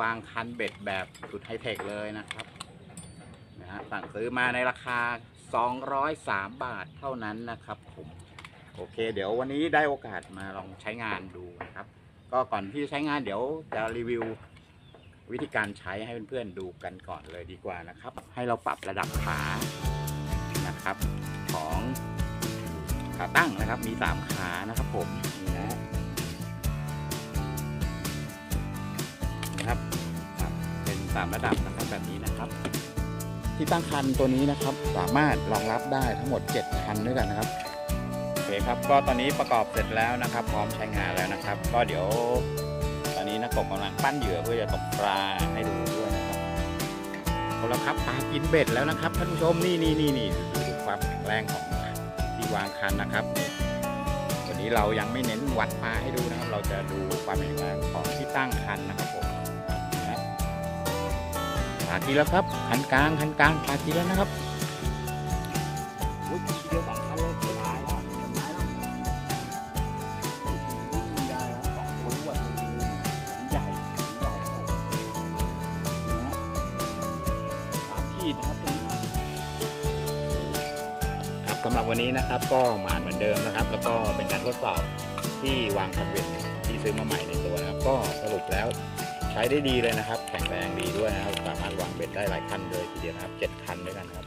วางคันเบ็ดแบบสุดไฮเทคเลยนะครับนะฮะสั่งซื้อมาในราคา 203 บาทเท่านั้นนะครับผมโอเค เดี๋ยววันนี้ได้โอกาสมาลองใช้งานดูนะครับ ก็ก่อนที่ใช้งานเดี๋ยวจะรีวิววิธีการใช้ให้เพื่อนๆดูกันก่อนเลยดีกว่านะครับ ให้เราปรับระดับขานะครับของขาตั้งนะครับมี 3 ขานะครับผมนี่นะ นะครับปรับ เป็นสามระดับนะครับแบบนี้นะครับ ที่ตั้งคันตัวนี้นะครับสามารถรองรับได้ทั้งหมด 7 คันด้วยกันนะครับโอเคครับก็ตอนนี้ประกอบเสร็จแล้วนะครับ พร้อมใช้งานแล้วนะครับ ก็เดี๋ยวตอนนี้นักกบกำลังปั้นเหยื่อเพื่อจะตกปลาให้ดูด้วยนะครับเอาละครับปลากินเบ็ดแล้วนะครับท่านผู้ชมนี่นี่นี่นี่ดูความแข็งแรงของที่วางคันนะครับนี่วันนี้เรายังไม่เน้นวัดปลาให้ดูนะครับ เราจะดูความแข็งแรงของที่ตั้งคันนะครับผมนะปลากินแล้วครับคันกลางคันกลางปลากินแล้วนะครับอุ้ยทีเดียวสองคันเลยเสียดายแล้วนะครับครับสำหรับวันนี้นะครับก็หมานเหมือนเดิมนะครับ แล้วก็เป็นการทดสอบที่วางคันเบ็ดที่ซื้อมาใหม่ในตัวนะครับ ก็สรุปแล้ว ใช้ได้ดีเลยนะครับ แข็งแรงดีด้วยนะครับ สามารถวางเบ็ดได้หลายคันเลยทีเดียวนะครับเจ็ดคันด้วยกันครับ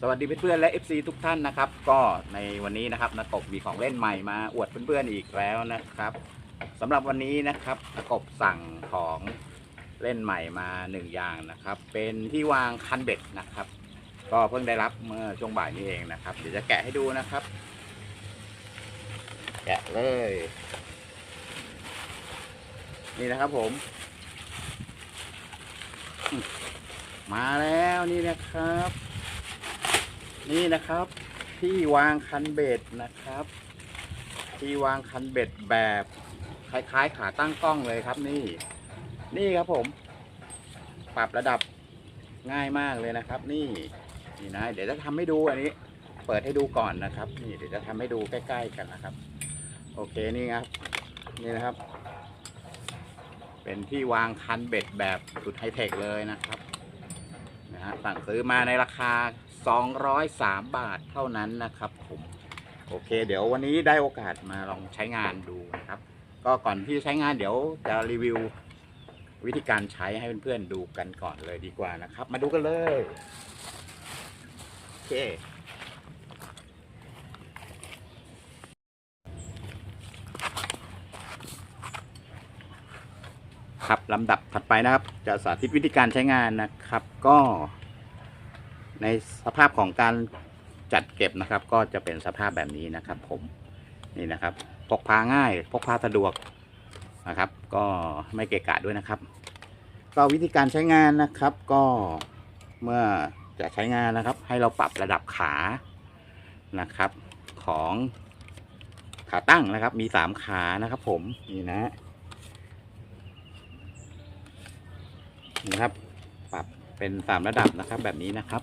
สวัสดีเพื่อนๆและ FC ทุกท่านนะครับ ก็ในวันนี้นะครับนักกบมีของเล่นใหม่มาอวดเพื่อนๆอีกแล้วนะครับ สำหรับวันนี้นะครับกบสั่งของเล่นใหม่มาหนึ่งอย่างนะครับ เป็นที่วางคันเบ็ดนะครับ ก็เพิ่งได้รับเมื่อช่วงบ่ายนี้เองนะครับ เดี๋ยวจะแกะให้ดูนะครับ แกะเลย นี่นะครับผม มาแล้วนี่นะครับ นี่นะครับ ที่วางคันเบ็ดนะครับ ที่วางคันเบ็ดแบบ คล้ายๆ ขาตั้งกล้องเลยครับนี่ นี่ครับผม ปรับระดับง่ายมากเลยนะครับ นี่นี่นะเดี๋ยวจะทำให้ดูอันนี้ เปิดให้ดูก่อนนะครับ นี่เดี๋ยวจะทำให้ดูใกล้ ๆ กันนะครับ โอเคนี่ครับ นี่นะครับ เป็นที่วางคันเบ็ดแบบสุดไฮเทคเลยนะครับนะฮะสั่งซื้อมาในราคา 203 บาทเท่านั้นนะครับผมโอเค เดี๋ยววันนี้ได้โอกาสมาลองใช้งานดูนะครับ ก็ก่อนที่ใช้งานเดี๋ยวจะรีวิววิธีการใช้ให้เพื่อนๆดูกันก่อนเลยดีกว่านะครับ มาดูกันเลยโอเคครับลำดับถัดไปนะครับ จะสาธิตวิธีการใช้งานนะครับ ก็ ในสภาพของการจัดเก็บนะครับ ก็จะเป็นสภาพแบบนี้นะครับ ผมนี่นะครับ พกพาง่าย พกพาสะดวกนะครับ ก็ไม่เกะกะด้วยนะครับ ก็วิธีการใช้งานนะครับ ก็เมื่อจะใช้งานนะครับ ให้เราปรับระดับขานะครับ ของขาตั้งนะครับ มีสามขานะครับ ผมนี่นะนะครับ ปรับเป็นสามระดับนะครับ แบบนี้นะครับ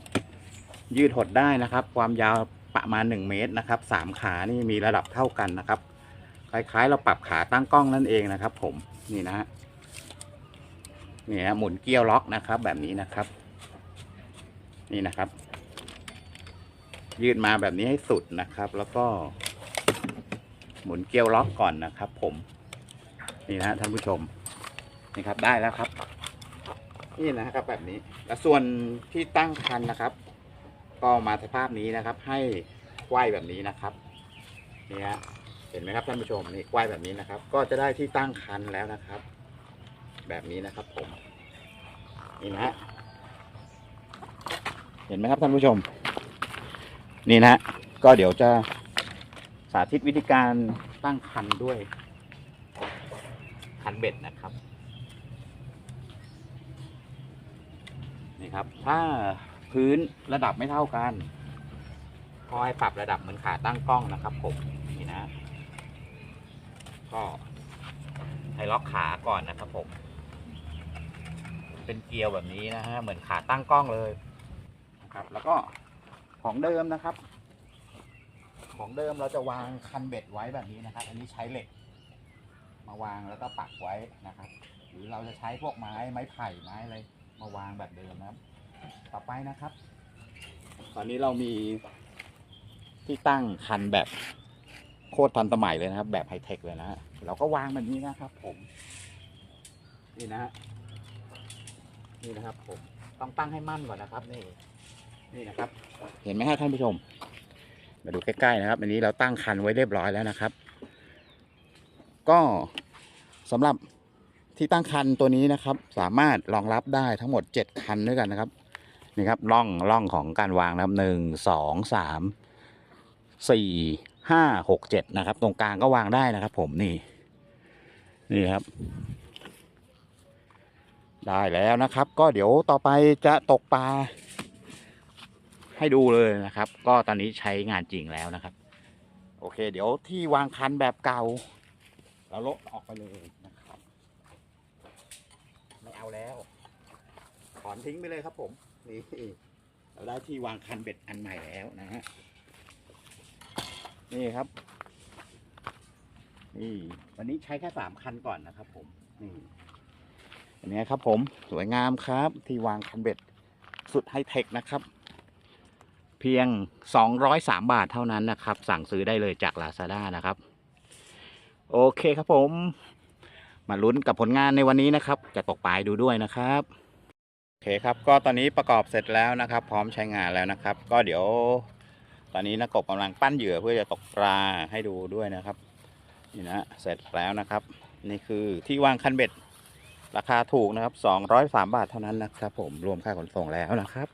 ยืดหดได้นะครับ ความยาวประมาณ 1 เมตรนะครับสามขานี่มีระดับเท่ากันนะครับ คล้ายๆ เราปรับขาตั้งกล้องนั่นเองนะครับ ผมนี่นะฮะนี่ฮะหมุนเกี้ยวล็อกนะครับ แบบนี้นะครับ นี่นะครับ ยืดมาแบบนี้ให้สุดนะครับ แล้วก็ หมุนเกี้ยวล็อกก่อนนะครับ ผม นี่นะฮะท่านผู้ชมนี่ครับได้แล้วครับ นี่นะครับแบบนี้ และส่วนที่ตั้งคันนะครับ ก็มาสภาพนี้นะครับ ให้ไขว้แบบนี้นะครับนี่ฮะ ห็นไหมครับท่านผู้ชมนี่ไขว้แบบนี้นะครับ ก็จะได้ที่ตั้งคันแล้วนะครับ แบบนี้นะครับผมนี่นะฮะเห็นไหมครับท่านผู้ชม นี่นะฮะก็เดี๋ยวจะสาธิตวิธีการตั้งคันด้วยคันเบ็ดนะครับนี่ครับ ถ้าพื้นระดับไม่เท่ากันก็ให้ปรับระดับเหมือนขาตั้งกล้องนะครับผม ก็ไฮล็อกขาก่อนนะครับผม เป็นเกลียวแบบนี้นะฮะ เหมือนขาตั้งกล้องเลยนะครับ แล้วก็ของเดิมนะครับ ของเดิมเราจะวางคันเบ็ดไว้แบบนี้นะครับ อันนี้ใช้เหล็ก มาวางแล้วก็ปักไว้นะครับ หรือเราจะใช้พวกไม้ไม้ไผ่ไม้อะไรมาวางแบบเดิมนะครับ ต่อไปนะครับ ตอนนี้เรามีที่ตั้งคันแบบ โคตรทันสมัยเลยนะครับ แบบไฮเทคเลยนะฮะเราก็วางแบบนี้นะครับ ผมนี่นะฮะนี่นะครับผมต้องตั้งให้มั่นก่อนนะครับ นี่ นี่นะครับ เห็นไหมครับท่านผู้ชม มาดูใกล้ๆนะครับ อันนี้เราตั้งคันไว้เรียบร้อยแล้วนะครับ ก็สำหรับที่ตั้งคันตัวนี้นะครับ สามารถรองรับได้ทั้งหมด7คันด้วยกันนะครับนี่ครับร่องร่องของการวางนะครับหนึ่งสองสามสี่ ห้าหกเจ็ดนะครับ ตรงกลางก็วางได้นะครับ ผมนี่ นี่ครับ ได้แล้วนะครับ ก็เดี๋ยวต่อไปจะตกปลาให้ดูเลยนะครับ ก็ตอนนี้ใช้งานจริงแล้วนะครับ โอเค เดี๋ยวที่วางคันแบบเก่าเราลบออกไปเลยนะครับ ไม่เอาแล้ว ถอนทิ้งไปเลยครับผมนี่เราได้ที่วางคันเบ็ดอันใหม่แล้วนะฮะ นี่ครับ นี่ วันนี้ใช้แค่สามคันก่อนนะครับ ผม นี่อันนี้ครับ ผมสวยงามครับ ที่วางคันเบ็ดสุดไฮเทคนะครับ เพียง 203 บาทเท่านั้นนะครับ สั่งซื้อได้เลยจาก Lazada นะครับ โอเคครับผม มาลุ้นกับผลงานในวันนี้นะครับ จะตกปลายดูด้วยนะครับโอเคครับ ก็ตอนนี้ประกอบเสร็จแล้วนะครับ พร้อมใช้งานแล้วนะครับ ก็เดี๋ยว ตอนนี้นักกบกำลังปั้นเหยื่อเพื่อจะตกปลาให้ดูด้วยนะครับนี่นะเสร็จแล้วนะครับ นี่คือที่วางคันเบ็ด ราคาถูกนะครับ203บาทเท่านั้นนะครับ ผมรวมค่าขนส่งแล้วนะครับ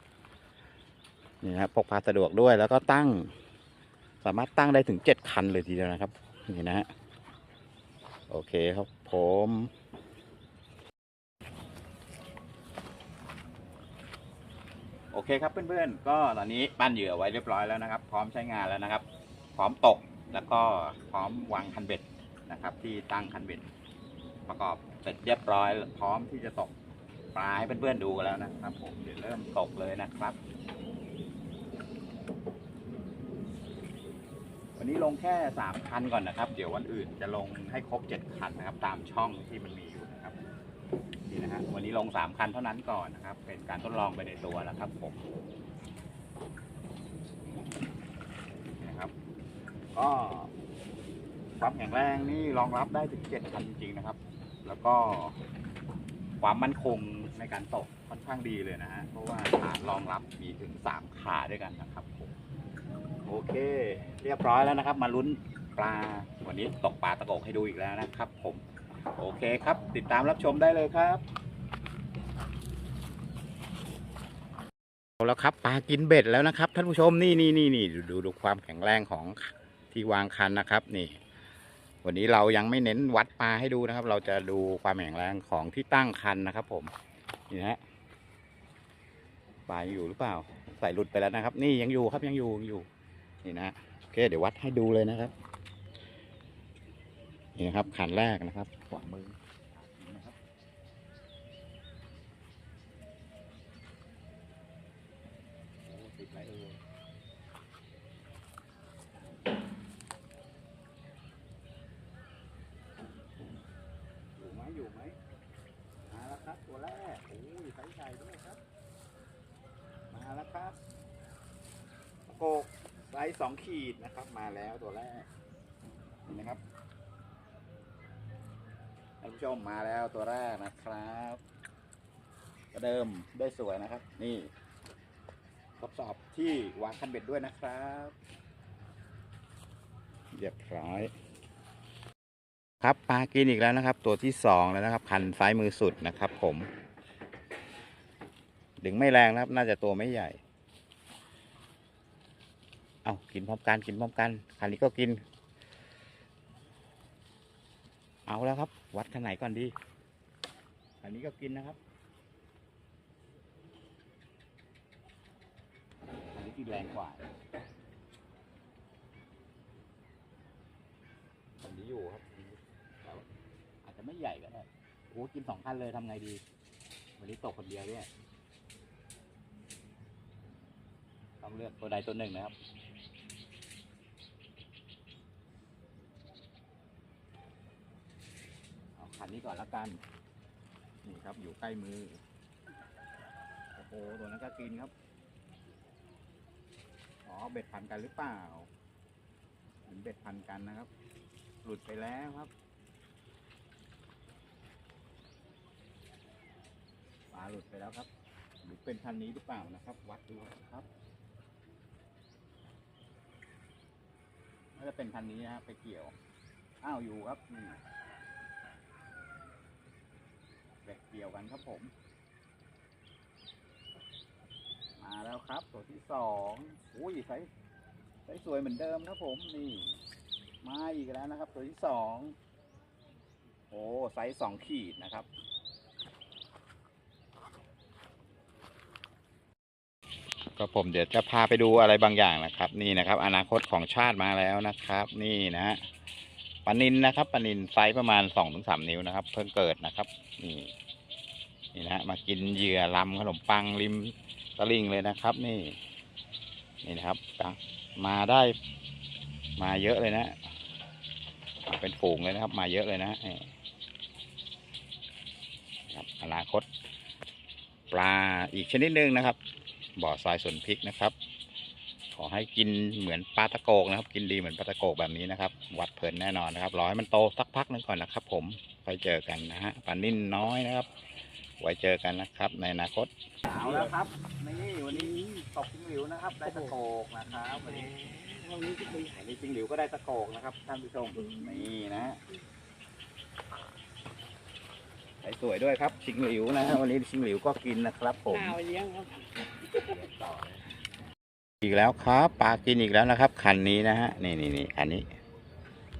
นี่นะพกพาสะดวกด้วยแล้วก็ตั้ง สามารถตั้งได้ถึง7คันเลยทีเดียวนะครับ นี่นะฮะโอเคครับผม โอเคครับเพื่อนๆ ก็ตอนนี้ปั้นเหยื่อไว้เรียบร้อยแล้วนะครับ พร้อมใช้งานแล้วนะครับ พร้อมตกแล้วก็พร้อมวางคันเบ็ดนะครับ ที่ตั้งคันเบ็ดประกอบเสร็จเรียบร้อย พร้อมที่จะตกปลาให้เพื่อนๆดูกันแล้วนะครับผมเดี๋ยวเริ่มตกเลยนะครับ วันนี้ลงแค่สามคันก่อนนะครับ เดี๋ยววันอื่นจะลงให้ครบเจ็ดคันนะครับ ตามช่องที่มันมี นี่นะฮะวันนี้ลงสามคันเท่านั้นก่อนนะครับ เป็นการทดลองไปในตัวนะครับผมนะครับ ก็ความแข็งแรงนี่รองรับได้ถึงเจ็ดคันจริงๆนะครับ แล้วก็ความมั่นคงในการตกค่อนข้างดีเลยนะฮะเพราะว่าฐานรองรับมีถึงสามขาด้วยกันนะครับผมโอเค เรียบร้อยแล้วนะครับ มาลุ้นปลาวันนี้ตกปลาตะโกกให้ดูอีกแล้วนะครับ ผม โอเคครับ ติดตามรับชมได้เลยครับเอาแล้วครับปลากินเบ็ดแล้วนะครับ ท่านผู้ชมนี่นี่นี่นี่ดูดูดูความแข็งแรงของที่วางคันนะครับ นี่ วันนี้เรายังไม่เน้นวัดปลาให้ดูนะครับ เราจะดูความแข็งแรงของที่ตั้งคันนะครับ ผมนี่นะฮะปลายังอยู่หรือเปล่า ใส่หลุดไปแล้วนะครับ นี่ยังอยู่ครับยังอยู่ยังอยู่ นี่นะโอเค เดี๋ยววัดให้ดูเลยนะครับ นี่นะครับขันแรกนะครับ ขวามือนะครับโอ้ติดอะไรเอ่ยอยู่ไหมอยู่ไหมมาแล้วครับตัวแรกโอ้ยไซส์ใหญ่ด้วยครับ มาแล้วครับโกกไซส์สองขีดนะครับ มาแล้วตัวแรกนี่นะครับ ท่านผู้ชมมาแล้วตัวแรกนะครับประเดิมได้สวยนะครับ นี่ทดสอบที่วางคันเบ็ดด้วยนะครับ เรียบร้อย ครับปลากินอีกแล้วนะครับ ตัวที่สองแล้วนะครับคันซ้ายมือสุดนะครับ ผม ดึงไม่แรงนะครับ น่าจะตัวไม่ใหญ่ เอากินพร้อมกันกินพร้อมกันคันนี้ก็กิน เอาแล้วครับ วัดขนาดไหนก่อนดี อันนี้ก็กินนะครับ อันนี้กินแรงกว่า อันนี้อยู่ครับแต่อาจจะไม่ใหญ่ก็ได้โอ้กินสองคันเลยทำไงดี วันนี้ตกคนเดียวเนี่ยต้องเลือกตัวใดตัวหนึ่งนะครับ เอาคันนี้ก่อนละกัน นี่ครับอยู่ใกล้มือ โอ้โหตัวนั้นก็กินครับ อ๋อเบ็ดพันกันหรือเปล่าเหมือนเบ็ดพันกันนะครับ หลุดไปแล้วครับปลาหลุดไปแล้วครับ หรือเป็นพันนี้หรือเปล่านะครับ วัดดูครับน่าจะเป็นพันนี้นะครับไปเกี่ยว อ้าวอยู่ครับ นี่เบ็ดเกี่ยวกันครับผม มาแล้วครับตัวที่สองอุ้ยใสใสสวยเหมือนเดิมครับผมนี่มาอีกแล้วนะครับ ตัวที่สองโอ้ไซส์สองขีดนะครับ ก็ผมเดี๋ยวจะพาไปดูอะไรบางอย่างนะครับ นี่นะครับ อนาคตของชาติมาแล้วนะครับ นี่นะฮะ ปลานินนะครับปลานินไซส์ประมาณสองถึงสามนิ้วนะครับ เพิ่งเกิดนะครับ นี่นี่นะฮะมากินเหยื่อลำขนมปังริมตลิงเลยนะครับ นี่ นี่นะครับมาได้มาเยอะเลยนะ เป็นฝูงเลยนะครับ มาเยอะเลยนะครับอนาคต ปลาอีกชนิดหนึ่งนะครับ บ่อทรายสวนพริกนะครับ ขอให้กินเหมือนปลาตะโกกนะครับ กินดีเหมือนปลาตะโกกแบบนี้นะครับ วัดเพลินแน่นอนนะครับรอให้มันโตสักพักหนึงก่อนนะครับ ผมไปเจอกันนะฮะปลานิ่นน้อยนะครับ ไว้เจอกันนะครับ ในอนาคตเอาแล้วครับนี่วันนี้ตกจิ้งหลิวนะครับ ได้ตะโกกนะครับวันนี้วันนี้จิ้งหลิววันนี้จิ้งหลิวก็ได้ตะโกกนะครับท่านผู้ชมนี่นะใสสวยด้วยครับชิงหลิวนะฮะวันนี้ชิงหลิวก็กินนะครับ ผมข้าวเลี้ยงครับ อีกแล้วครับปลากินอีกแล้วนะครับ คันนี้นะฮะนี่นี่นี่คันนี้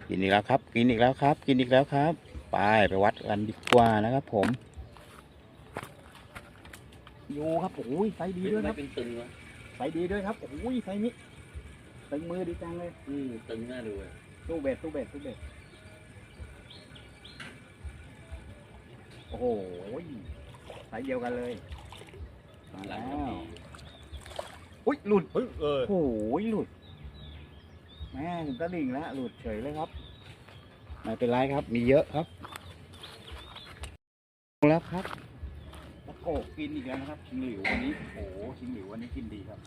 กินอีกแล้วครับ กินอีกแล้วครับ กินอีกแล้วครับไปไปวัดกันดีกว่านะครับ ผมอยู่ครับโอ้ยไซส์ดีด้วยครับเป็นตึงวะไซส์ดีด้วยครับโอ้ยไซส์นี้ตึงมือดีจังเลยอืมตึงน่าดูอะตู้เบ็ดตู้เบ็ดตู้เบ็ดโอ้โหไซส์เดียวกันเลยมาหลัแล้งก็วมี อุ้ยหลุดเฮ้ยเออโอ้โหหลุด แม่ถึงตะดิ่งแล้วหลุดเฉยเลยครับไม่เป็นไรครับ มีเยอะครับแล้วครับตะโกกกินอีกแล้วนะครับ ชิงหลิววันนี้โอ้โหชิงหลิววันนี้กินดีครับ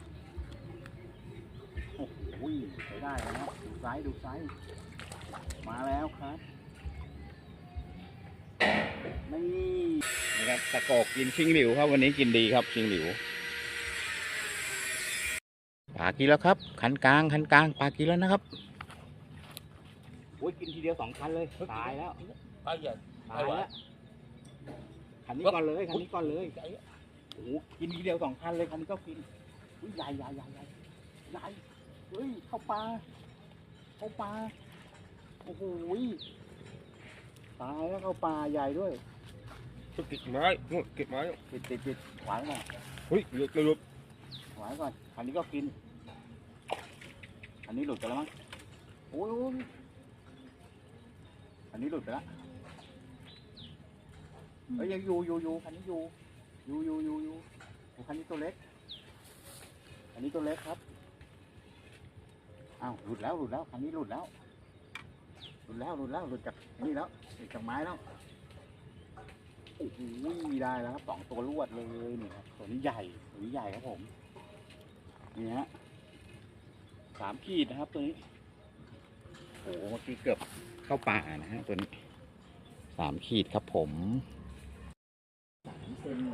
โอ้โหใช้ได้แล้วนะดูไซส์ดูไซส์มาแล้วครับนี่นะครับตะโกกกินชิงหลิวครับ วันนี้กินดีครับ ชิงหลิว ปลากินแล้วครับ คันกลางคันกลางปลากินแล้วนะครับโอ้ยกินทีเดียวสองคันเลยตายแล้วปลาใหญ่ตายแล้วคันนี้ก่อนเลยคันนี้ก่อนเลยโอ้โหกินทีเดียวสองคันเลยคันนี้ก็กินอุ้ยใหญ่ใหญ่ใหญ่ใหญ่ใหญ่เฮ้ยเข้าปลาเข้าปลาโอ้โหตายแล้วเข้าปลาใหญ่ด้วยต้องติดไม้นู่นเก็บไม้ปิดปิดปิดหวานก่อนเฮ้ยเลือกเลือกหวานก่อนคันนี้ก็กิน คันนี้หลุดไปแล้วมั้งโอ้ยโอ้ยคันนี้หลุดไปแล้วเอ้ยยังอยู่อยู่อยู่คันนี้อยู่อยู่อยู่อยู่อยู่โอ้คันนี้ตัวเล็กคันนี้ตัวเล็กครับอ้าวหลุดแล้วหลุดแล้วคันนี้หลุดแล้วหลุดแล้วหลุดแล้วหลุดจากนี่แล้วหลุดจากไม้แล้วโอ้โหได้แล้วครับสองตัวรวดเลยนี่ครับตัวนี้ใหญ่ตัวนี้ใหญ่ครับผมนี่ฮะ สามขีดนะครับตัวนี้โอ้โหเมื่อกี้เกือบเข้าป่านะฮะตัวนี้สามขีดครับผม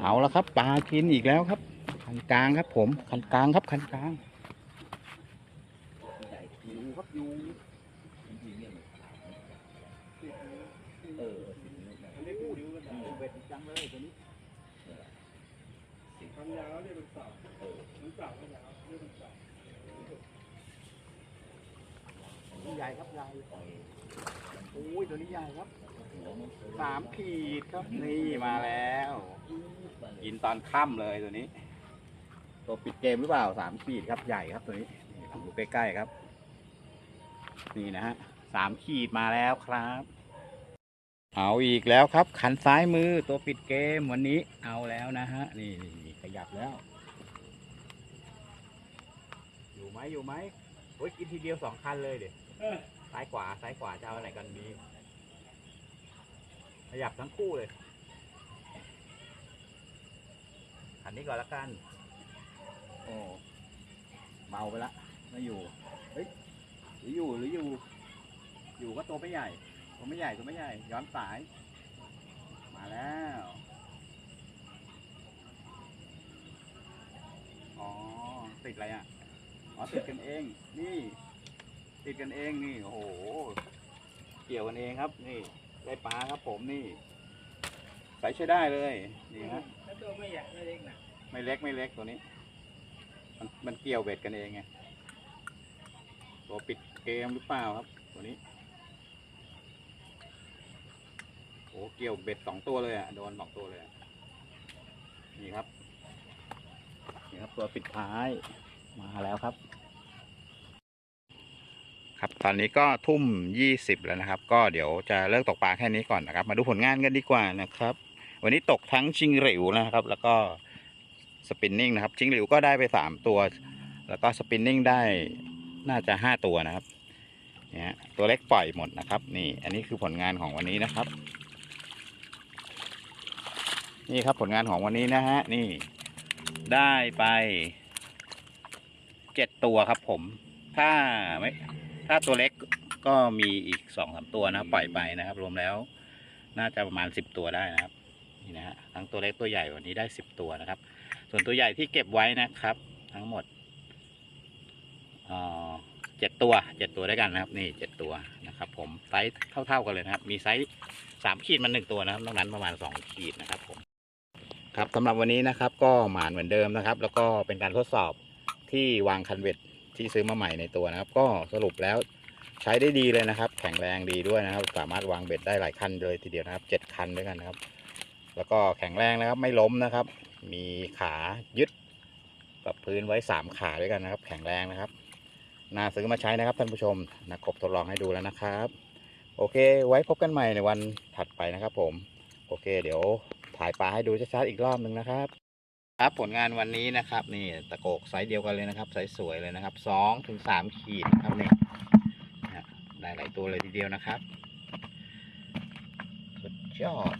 เอาละครับปลากินอีกแล้วครับคันกลางครับ ผมคันกลางครับคันกลางอยู่ครับอยู่เออเล็กดิวกันเบ็ดจังเลยตัวนี้ทำยาวเรียกเป็นสาวเป็นสาว ใหญ่ครับใหญ่โอ้ยตัวนี้ใหญ่ครับสามขีดครับ นี่มาแล้ว กินตอนค่ำเลยตัวนี้ ตัวปิดเกมหรือเปล่าสามขีดครับใหญ่ครับตัวนี้นี่ลองดูใกล้ๆครับ นี่นะฮะสามขีดมาแล้วครับ เอาอีกแล้วครับคันซ้ายมือตัวปิดเกมวันนี้เอาแล้วนะฮะนี่นี่นี่ขยับแล้ว อยู่ไหมอยู่ไหมโอ้ยกินทีเดียวสองคันเลยเดี๋ยเออ ซ้ายขวาซ้ายขวาจะเอาอะไรกันดีขยับทั้งคู่เลยคันนี้ก่อนละกัน โอ้เมาไปละไม่อยู่ เฮ้ยหรืออยู่หรืออยู่ อยู่ก็ตัวไม่ใหญ่ ตัวไม่ใหญ่ตัวไม่ใหญ่ ย้อนสาย มาแล้ว อ๋อ ติดอะไรอะ อ๋อ ติดกันเอง นี่ ติดกันเองนี่โอ้โห เกี่ยวกันเองครับ นี่ได้ปลาครับผมนี่ใส่ใช้ได้เลยนี่ฮะถ้าตัวไม่ใหญ่ไม่เล็กนะไม่เล็กไม่เล็กตัวนี้ มันมันเกี่ยวเบ็ดกันเองไงตัวปิดเกมหรือเปล่าครับ ตัวนี้โอ้เกี่ยวเบ็ดสองตัวเลยอะโดนสองตัวเลยอะนี่ครับนี่ครับตัวปิดท้ายมาแล้วครับ ครับตอนนี้ก็ทุ่มยี่สิบแล้วนะครับ ก็เดี๋ยวจะเลิกตกปลาแค่นี้ก่อนนะครับ มาดูผลงานกันดีกว่านะครับ วันนี้ตกทั้งชิงหลิวนะครับ แล้วก็สปินนิ่งนะครับ ชิงหลิวก็ได้ไปสามตัว แล้วก็สปินนิ่งได้น่าจะห้าตัวนะครับเนี่ยตัวเล็กปล่อยหมดนะครับ นี่อันนี้คือผลงานของวันนี้นะครับ นี่ครับผลงานของวันนี้นะฮะนี่ได้ไปเจ็ดตัวครับผม ถ้าไม่ ถ้าตัวเล็กก็มีอีกสองสามตัวนะครับปล่อยไปนะครับ รวมแล้ว น่าจะประมาณสิบตัวได้นะครับนี่นะฮะทั้งตัวเล็กตัวใหญ่วันนี้ได้สิบตัวนะครับ ส่วนตัวใหญ่ที่เก็บไว้นะครับ ทั้งหมดเจ็ดตัวเจ็ดตัวด้วยกันนะครับ นี่เจ็ดตัวนะครับ ผมไซส์เท่าๆกันเลยนะครับ มีไซส์สามขีดมันหนึ่งตัวนะครับนอกนั้นประมาณสองขีดนะครับผมครับสำหรับวันนี้นะครับก็หมานเหมือนเดิมนะครับ แล้วก็เป็นการทดสอบที่วางคันเวท ที่ซื้อมาใหม่ในตัวนะครับ ก็สรุปแล้วใช้ได้ดีเลยนะครับ แข็งแรงดีด้วยนะครับ สามารถวางเบ็ดได้หลายคันเลยทีเดียวนะครับเจ็ดคันด้วยกันนะครับ แล้วก็แข็งแรงนะครับไม่ล้มนะครับ มีขายึดกับพื้นไว้สามขาด้วยกันนะครับ แข็งแรงนะครับน่าซื้อมาใช้นะครับท่านผู้ชมนักกบทดลองให้ดูแล้วนะครับ โอเค ไว้พบกันใหม่ในวันถัดไปนะครับ ผม โอเค เดี๋ยวถ่ายปลาให้ดูชัดๆอีกรอบหนึ่งนะครับ ครับผลงานวันนี้นะครับ นี่ตะโกกไซส์เดียวกันเลยนะครับไซส์สวยเลยนะครับสองถึงสามขีดครับนี่นะได้หลายตัวเลยทีเดียวนะครับ สุดยอด